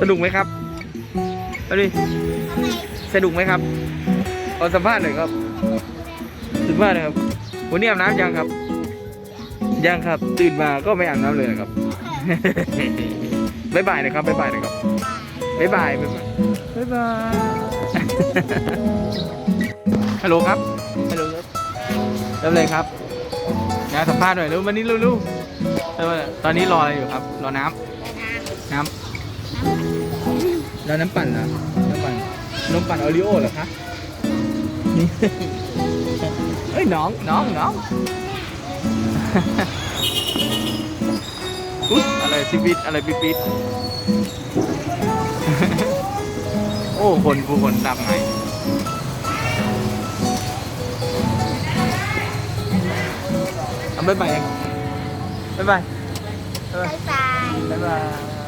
สนุกไหมครับเอาดิสนุกไหมครับเอาสัมภาษณ์หน่อยครับสัมภาษณ์หน่อยครับ วันนี้อาบน้ำยังครับ ยังครับ ตื่นมาก็ไม่อาบน้ำเลยนะครับบ๊ายบายนะครับบ๊ายบายนะครับบ๊ายบายบ๊ายบายบ๊ายบายฮัลโหลครับฮัลโหลครับเริ่มเลยครับงานสัมภาษณ์หน่อยเร็ววันนี้เร็วๆตอนนี้รออะไรอยู่ครับ รอน้ำน้ำ รอน้ำปั่นเหรอน้ำปั่นนมปั่นโอริโอเหรอคะนี่ เอ้ยน้องน้องน้องอุ๊ยอะไรปิ๊ดปิ๊ดอะไรปิ๊ดปิ๊ดโอ้คนผู้คนดำไงเอาบ๊ายบายยังบ๊ายบาย บ๊ายบาย บ๊ายบายบ๊ายบาย